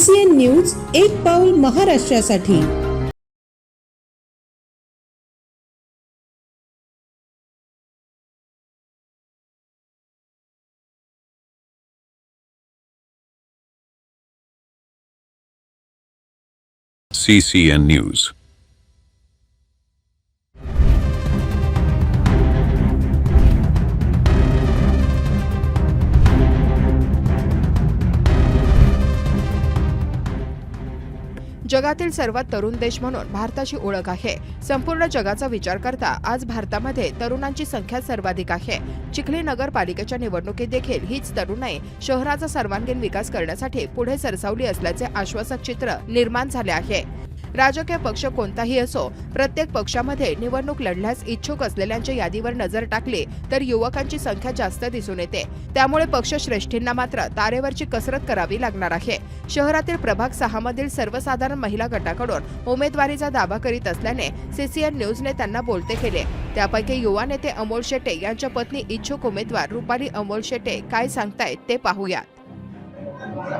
CCN news एक पाउल महाराष्ट्रासाठी CCN News. जगातील सर्वात तरुण देश म्हणून भारताची ओळख आहे. संपूर्ण जगाचा विचार करता आज भारतामध्ये तरुणांची संख्या सर्वाधिक आहे. चिखली नगरपालिकेच्या निवडणुकीत देखील हीच तरुणाई शहराचा सर्वांगीण विकास करण्यासाठी पुढे सरसावली असल्याचे आश्वासक चित्र निर्माण झाले आहे. राजकीय पक्ष कोणताही असो प्रत्येक पक्षामध्ये निवडणूक लढण्यास इच्छुक असलेल्यांच्या यादीवर नजर टाकली तर युवकांची संख्या जास्त दिसून येते. त्यामुळे पक्षश्रेष्ठींना मात्र तारेवरची कसरत करावी लागणार आहे. शहरातील प्रभाग सहा मधील सर्वसाधारण महिला गटाकडून उमेदवारीचा दावा करीत असल्याने सीसीएन न्यूजने त्यांना बोलते केले. त्यापैकी युवा नेते अमोल शेटे यांच्या पत्नी इच्छुक उमेदवार रुपाली अमोल शेटे काय सांगतायत ते पाहूया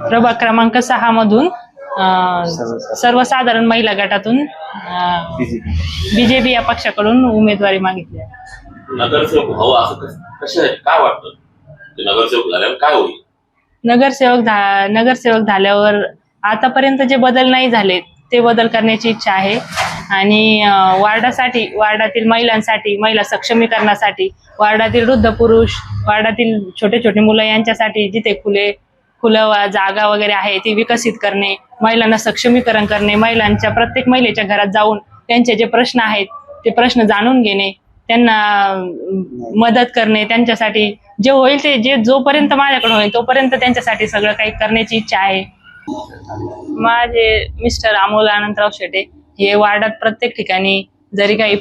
प्रभाग क्रमांक सहा मधून सर्वसाधारण महिला गटातून बीजेपी या पक्षाकडून उमेदवारी मागितली आहे. नगरसेवक व्हावं असं कस- काय वाटतं? ते नगरसेवक झाल्यावर काय होईल? नगरसेवक झा नगरसेवक झाल्यावर आतापर्यंत जे बदल नाही झाले ते बदल करण्याची इच्छा आहे. आणि अं, वार्डासाठी वार्डातील महिलांसाठी महिला सक्षमीकरणासाठी वार्डातील वृद्ध पुरुष वार्डातील छोटे छोटे मुलं यांच्यासाठी जिथे खुले खुलं जागा वगैरे आहे ती विकसित करणे महिलांना सक्षमीकरण करणे महिलांच्या प्रत्येक महिलेच्या घरात जाऊन त्यांचे जे प्रश्न आहेत ते प्रश्न जाणून घेणे त्यांना मदत करणे त्यांच्यासाठी जे होईल ते जे जोपर्यंत माझ्याकडे होईल तोपर्यंत त्यांच्यासाठी सगळं काही करण्याची इच्छा आहे. माझे मिस्टर अमोल अनंतराव शेटे हे वार्डात प्रत्येक ठिकाणी जरी काही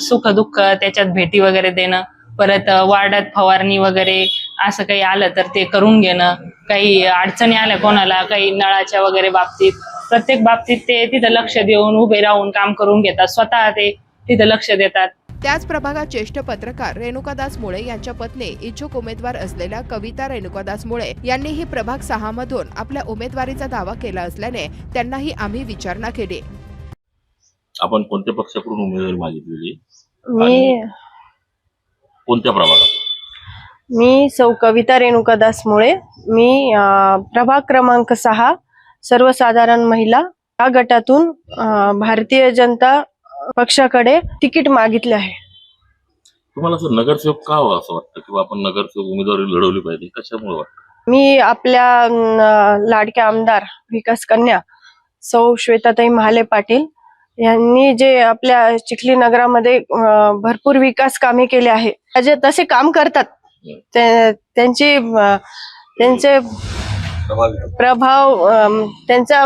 सुख दुःख त्याच्यात भेटी वगैरे देणं परत वार्डात फवारणी वगैरे असं काही आलं तर ते करून घेणं काही अडचणी आल्या कोणाला काही नळाच्या वगैरे बाबतीत. प्रत्येक बाबतीत ते तिथं लक्ष देऊन उभे राहून काम करून घेतात. स्वतः ते तिथं लक्ष देतात. त्याच प्रभागात ज्येष्ठ पत्रकार रेणुकादास मुळे यांच्या पत्नी इच्छुक उमेदवार असलेल्या कविता रेणुकादास मुळे यांनीही प्रभाग सहा मधून आपल्या उमेदवारीचा दावा केला असल्याने त्यांनाही आम्ही विचारणा केली. आपण कोणत्या पक्षाकडून उमेदवारी मागितलेली? मी कोणत्या प्रभागात मी सौ कविता रेणुकादासमुळे मी प्रभाग क्रमांक सहा सर्वसाधारण महिला या गटातून भारतीय जनता पक्षाकडे तिकीट मागितले आहे. तुम्हाला असं नगरसेवक का असं वाटतं? किंवा आपण नगरसेवक उमेदवारी लढवली पाहिजे कशामुळे वाटतं? मी आपल्या लाडक्या आमदार विकास कन्या सौ श्वेताताई महाले पाटील यांनी जे आपल्या चिखली नगरामध्ये भरपूर विकास कामे केले आहे जे तसे काम करतात. त्यांची त्यांचे प्रभाव. त्यांचा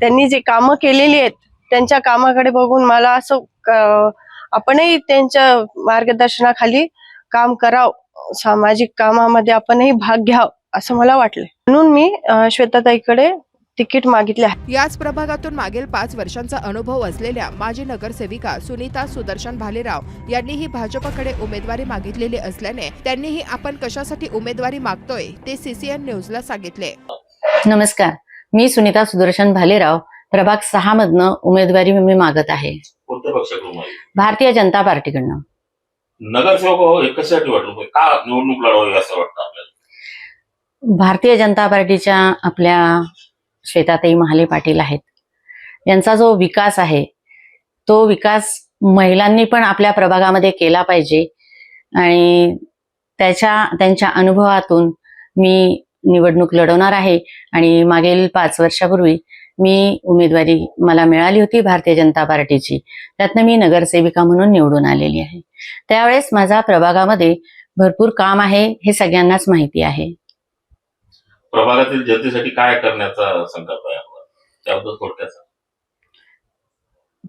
त्यांनी जे कामं केलेली आहेत त्यांच्या कामाकडे बघून मला असं आपणही त्यांच्या मार्गदर्शनाखाली काम करावं. सामाजिक कामामध्ये आपणही भाग घ्याव असं मला वाटलं म्हणून मी श्वेताताईकडे तिकीट मागितले आहे. याच प्रभागातून मागील पाच वर्षांचा अनुभव असलेल्या माजी नगरसेविका सुनीता सुदर्शन भालेराव यांनीही भाजपकडे उमेदवारी मागितलेली असल्याने त्यांनीही आपण कशासाठी उमेदवारी मागतोय ते सीसीएन न्यूजला सांगितले. नमस्कार. मी सुनीता सुदर्शन भालेराव प्रभाग सहा मधनं उमेदवारी मी मागत आहे. कोणत्या पक्षाकडून मागितली? भारतीय जनता पार्टीकडनं. नगरसेवक हो कशासाठी वाटलं. का निवडणूक लढवावी असं वाटतं आपल्याला? भारतीय जनता पार्टीच्या आपल्या श्वेताताई महाले पाटील आहेत. यांचा जो विकास आहे तो विकास महिलांनी पण आपल्या प्रभागामध्ये केला पाहिजे. आणि त्याच्या त्यांच्या अनुभवातून मी निवडणूक लढवणार आहे आणि मागील पाच वर्षापूर्वी मी उमेदवारी मला मिळाली होती भारतीय जनता पार्टीची. त्यातनं मी नगरसेविका म्हणून निवडून आलेली आहे. त्यावेळेस माझा प्रभागामध्ये भरपूर काम आहे हे सगळ्यांनाच माहिती आहे. प्रभागातील जनतेसाठी काय करण्याचा संकल्प आहे आपला? त्याबद्दल थोडक्यात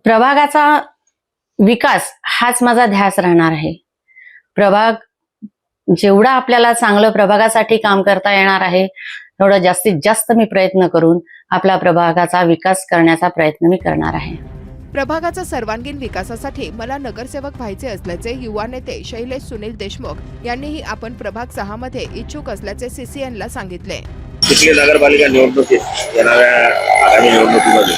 प्रभागाचा विकास हाच माझा ध्यास राहणार आहे. प्रभाग जेवढा आपल्याला चांगलं प्रभागासाठी काम करता येणार आहे तेवढं जास्तीत जास्त मी प्रयत्न करून आपल्या प्रभागाचा विकास करण्याचा प्रयत्न मी करणार आहे. प्रभागाचा सर्वांगीण विकासासाठी मला नगरसेवक व्हायचे असल्याचे युवा नेते शैलेश सुनील देशमुख यांनीही आपण प्रभाग सहा मध्ये इच्छुक असल्याचे सीसीएनला सांगितले. चिखली नगरपालिका निवडणुकीत येणाऱ्या आगामी निवडणुकीमध्ये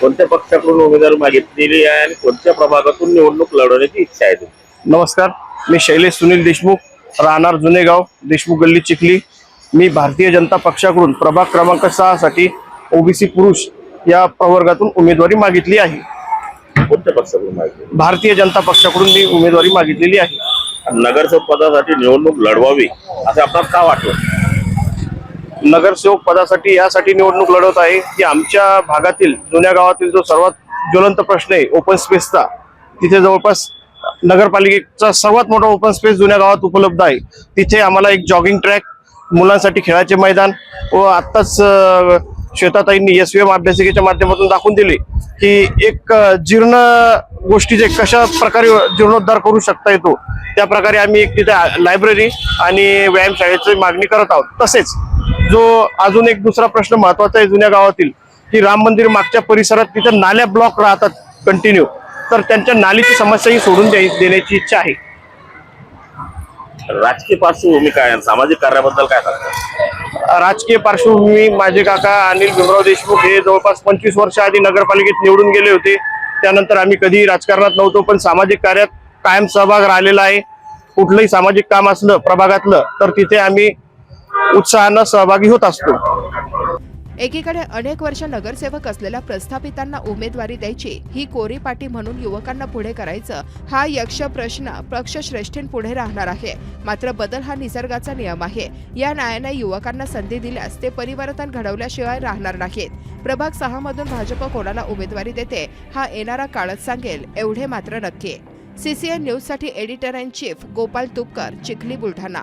कोणत्या पक्षाकडून उमेदवारी मागितलेली आहे आणि कोणत्या प्रभागातून निवडणूक लढवण्याची इच्छा आहे नमस्कार मी शैलेश सुनील देशमुख राहणार जुनेगाव देशमुख गल्ली चिखली. मी भारतीय जनता पक्षाकडून प्रभाग क्रमांक सहा साठी ओबीसी पुरुष या प्रवर्गातून उमेदवारी मागितली आहे. कोणत्या पक्षाकडून मागितली? भारतीय जनता पक्षाकडून मी उमेदवारी मागितलेली आहे. नगरसेवक पदासाठी निवडणूक लढवावी असं आपल्याला का वाटलं? नगरसेवक पदासाठी यासाठी निवडणूक लढवत आहे की आमच्या भागातील जुन्या गावातील जो सर्वात ज्वलंत प्रश्न आहे ओपन स्पेसचा तिथे जवळपास नगरपालिकेचा सर्वात मोठा ओपन स्पेस जुन्या गावात उपलब्ध आहे. तिथे आम्हाला एक जॉगिंग ट्रॅक मुलांसाठी खेळाचे मैदान व आत्ताच श्वेताताईंनी एस व्ही एम अभ्यासिकेच्या माध्यमातून दाखवून दिले की एक जीर्ण जीर्ण गोष्टीचे कशा प्रकारे जीर्णोद्धार करू शकता येतो त्या प्रकारे आम्ही एक तिथे लायब्ररी आणि व्यायामशाळेची मागणी करत आहोत. तसेच जो अजून एक दुसरा प्रश्न महत्त्वाचा आहे जुन्या गावातील की राम मंदिर मागच्या परिसरात तिथे नाल्या ब्लॉक राहतात कंटिन्यू तर त्यांच्या नालीची समस्याही सोडून द्याय- देण्याची इच्छा आहे. राजकीय पार्श्वभूमी काय सामाजिक कार्याबद्दल काय सांगतात राजकीय पार्श्वभूमी माझे काका अनिल भीमराव देशमुख हे जवळपास पंचवीस वर्ष आधी नगरपालिकेत निवडून गेले होते. त्यानंतर आम्ही कधीही राजकारणात नव्हतो पण सामाजिक कार्यात कायम सहभाग राहिलेला आहे. कुठलंही सामाजिक काम असलं प्रभागातलं तर तिथे आम्ही उत्साहानं सहभागी होत असतो. एकीकडे अनेक वर्ष नगरसेवक असलेल्या प्रस्थापितांना उमेदवारी द्यायची ही कोरी पाटी म्हणून युवकांना पुढे करायचं हा यक्ष प्रश्न पक्षश्रेष्ठींपुढे राहणार आहे. मात्र बदल हा निसर्गाचा नियम आहे. या न्यायाने युवकांना संधी दिल्यास ते परिवर्तन घडवल्याशिवाय राहणार नाहीत. प्रभाग सहा मधून भाजप कोणाला उमेदवारी देते हा येणारा काळच सांगेल एवढे मात्र नक्की. सीसीएन न्यूजसाठी editor in chief Gopal Tupkar Chikhli Buldhana.